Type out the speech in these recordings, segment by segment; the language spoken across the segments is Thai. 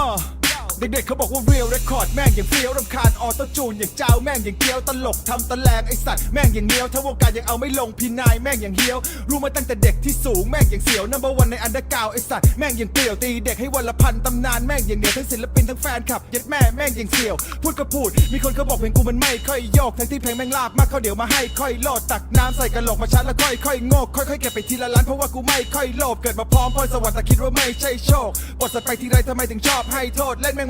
อ่า เด็กๆเขาบอกว่าเรียลเรคคอร์ดแม่งอย่างเฟี้ยวรำคาญออโต้จูนอย่างเจ้าแม่งอย่างเกี้ยวตลกทำตะแลงไอสัตว์แม่งอย่างเลี้ยวถ้าวงการยังเอาไม่ลงพี่นายแม่งอย่างเฮี้ยว รู้มาตั้งแต่เด็กที่สูงแม่งอย่างเสียวนัมเบอร์วันในอันเดอร์กาวไอสัตว์แม่งอย่างเกลียวตีเด็กให้วันละพันตำนานแม่งอย่างเหนียวทั้งศิลปินทั้งแฟนคลับย็ดแม่แม่งอย่างเสียว พูดก็พูด มีคนเขาบอกเพลงกูมันไม่ค่อยโยกทั้งที่เพลงแม่งลาบมากเขาเดี๋ยวมาให้ค่อยโลดตักน้ำใส่กระโหลกมาชัดแล้วค่อยค่อยๆโงกค่อยๆเก็บไปทีละล้านเพราะว่ากูไม่ค่อยโลภเกิดมาพร้อมพรสวรรค์แต่คิดว่าไม่ใช่โชคบทสัตว์ไปทีไรทำไมถึงชอบให้โทษเล่นแม่ง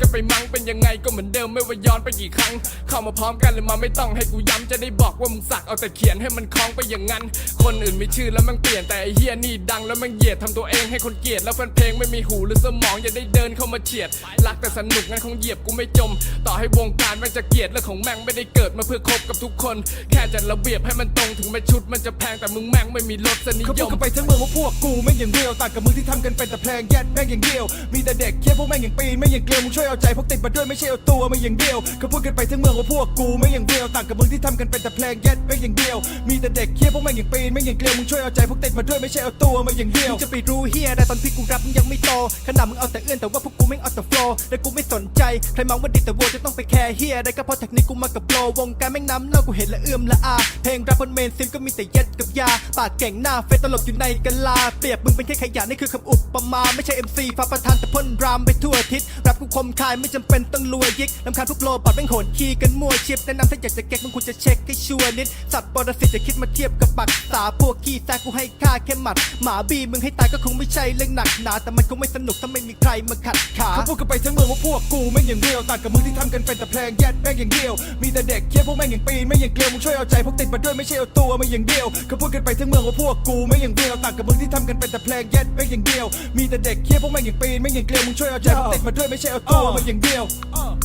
กันไปมั้งเป็นยังไงก็เหมือนเดิมไม่ว่าย้อนไปกี่ครั้ง เข้ามาพร้อมกันเลยมาไม่ต้องให้กูย้ำจะได้บอกว่ามึงสักเอาแต่เขียนให้มันคล้องไปอย่างนั้น คนอื่นมีชื่อแล้วมันเปลี่ยนแต่ไอเฮียนี่ดังแล้วมันเหยียดทำตัวเองให้คนเกลียดแล้วแฟนเพลงไม่มีหูหรือสมองอย่าได้เดินเข้ามาเฉียดรักแต่สนุกงั้นคงเหยียบกูไม่จม ต่อให้วงการมันจะเกลียดเรื่องของแม่งไม่ได้เกิดมาเพื่อคบกับทุกคน แค่จัดระเบียบให้มันตรงถึงแม้ชุดมันจะแพงแต่มึงแม่งไม่มีรสนิยมเขาพูดกันไปทั้งเมืองว่าพวกกูแม่งอย่างเดียวต่างกับมึงที่ทำกันเป็นแต่เพลงแยดแม่งอย่างเดียว มีแต่เด็กเคี้ยวพวกแม่งอย่างปีนไม่อย่างเกลียวมึงช่วยเอาใจพวกติดมาด้วยไม่ใช่เอาตัวมาอย่างเดียวเขาพูดกันไปทั้งเมืองว่าพวกกูไม่อย่างเดียวต่างกับมึงที่ทำกันเป็นแต่เพลงแยดแม่อย่างเดียว มีแต่เด็กเคี้ยวพวกแม่งอย่างปีนไม่อย่างเกลียวมึงช่วยเอาใจพวกติดมาด้วยไม่ใช่เอาตัวมาอย่างเดียวมึงจะไปรู้เฮียได้ตอนที่กูรับมึงยังไม่โตขนาดมึงเอาแต่เอื้อนแต่ว่าพวกกูไม่เอาแต่โฟล์แต่กูไม่สนใจใครมองว่าดีแต่โวจะต้องไปแคร์เฮียได้ก็เพราะเทคนิคกูมากับโปรวงการแม่งน้ำเน่ากูเห็นและเอื้อมละอาเพลงแรปบนเมนซิมก็มีแต่เย็ดกับยาปากเก่งหน้าเฟซตลบอยู่ในกะลาเปรียบมึงเป็นแค่ขยะนี่คือคำอุปมาไม่ใช่ MC ฟ้าประธานแต่พ่นรามไปทั่วอาทิศรปกู คมคายไม่จำเป็นต้องรวยยิกลำคาญพวกโลบอดแม่งโหนคีย์กันมั่วชิปแนะนำถ้าอยากจะเก๊กมึงควรจะเช็คให้ชัวร์นิด สัตว์ปรสิตจะคิดมาเทียบกับปักษาพวกขี้แซกกูให้ค่าแค่หมัด หมาบีมึงให้ตายก็คงไม่ใช่เรื่องหนักหนาแต่มันคงไม่สนุกถ้าไม่มีใครมาขัดขาเขาพูดกันไปทั้งเมืองว่าพวกกูแม่งอย่างเดียวต่างกับมึงที่ทำกันเป็นแต่เพลงแยดแม่งอย่างเดียว มีแต่เด็กเคี้ยวพวกแม่งอย่างปีนไม่อย่างเกลียวมึงช่วยเอาใจพวกติดมาด้วยไม่ใช่เอาตัวมาอย่างเดียวเขาพูดกันไปทั้งเมืองว่าพวกกูแม่งอย่างเดียวต่างกับมึงที่ทำกันเป็นแต่เพลงแยดแม่งอย่างเดียว มีแต่เด็กเคี้ยวพวกแม่งอย่างปีนไม่อย่างเกลียวมึงช่วยเอาใจพวกติดมาด้วยไม่ใช่เอาตัวมาอย่างเดียว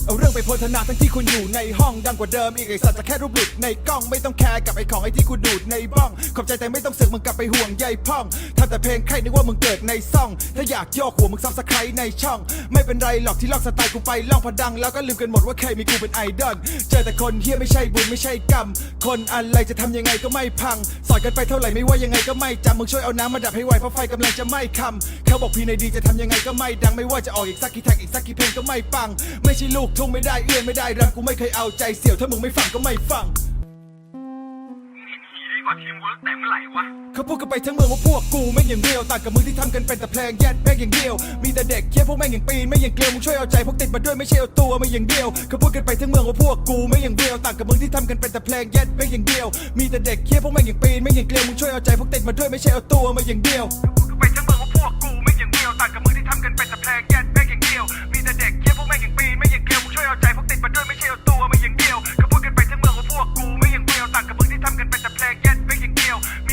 เอาเรื่องไปโพธนาทั้งที่คุณอยู่ในห้องดังกว่าเดิมอีกไอสัตว์จะแค่รูปหลุดในกล้องไม่ต้องแคร์กับไอของไอที่กูดูดในบ้องขอบใจแต่ไม่ต้องเสือกมึงกลับไปห่วงใยพ่องทำแต่เพลงใครนึกว่ามึงเกิดในซ่อง ถ้าอยากโยกหัวมึงซับสไครในช่อง ไม่เป็นไรหรอกที่ลอกสไตล์กูไปล่องพอดัง แล้วก็ลืมกันหมดว่าเคยมีกูเป็นไอดอลเจอแต่คนเฮียไม่ใช่บุญไม่ใช่กรรมคนอะไรจะทำยังไงก็ไม่พัง สอนกันไปเท่าไหร่ไม่ว่ายังไงก็ไม่จำมึงช่วยเอาน้ำมาดับให้ไวเพราะไฟกำลังจะไหม้คำเขาบอกพี่ในดีจะทำยังไงก็ไม่ดังไม่ว่าจะออกอีกสักกี่แท็กอีกสักกี่เพลงก็ไม่ปัง ไม่ใช่ลูกทุ่งไม่ได้เอื้อนไม่ได้รังกูไม่เคยเอาใจเสี่ยวถ้ามึงไม่ฟังก็ไม่ฟังเขาพูดกันไปทั้งเมืองว่าพวกกูแม่งอย่างเดียวต่างกับมึงที่ทำกันเป็นแต่เพลงแยดแม่งอย่างเดียว มีแต่เด็กเคี้ยวพวกแม่งอย่างปีนไม่อย่างเกลียวมึงช่วยเอาใจพวกติดมาด้วยไม่ใช่เอาตัวมาอย่างเดียวเขาพูดกันไปทั้งเมืองว่าพวกกูแม่งอย่างเดียวต่างกับมึงที่ทำกันเป็นแต่เพลงแยดแม่งอย่างเดียว มีแต่เด็กเคี้ยวพวกแม่งอย่างปีนไม่อย่างเกลียวมึงช่วยเอาใจพวกติดมาด้วยไม่ใช่เอาตัวมาอย่างเดียวเขาพูดกันไปทั้งเมืองว่าพวกกูแม่งอย่างเดียวต่างกับมึงที่ทำกันเป็นแต่เพลงแยด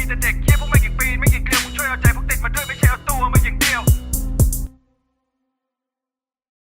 that they're giving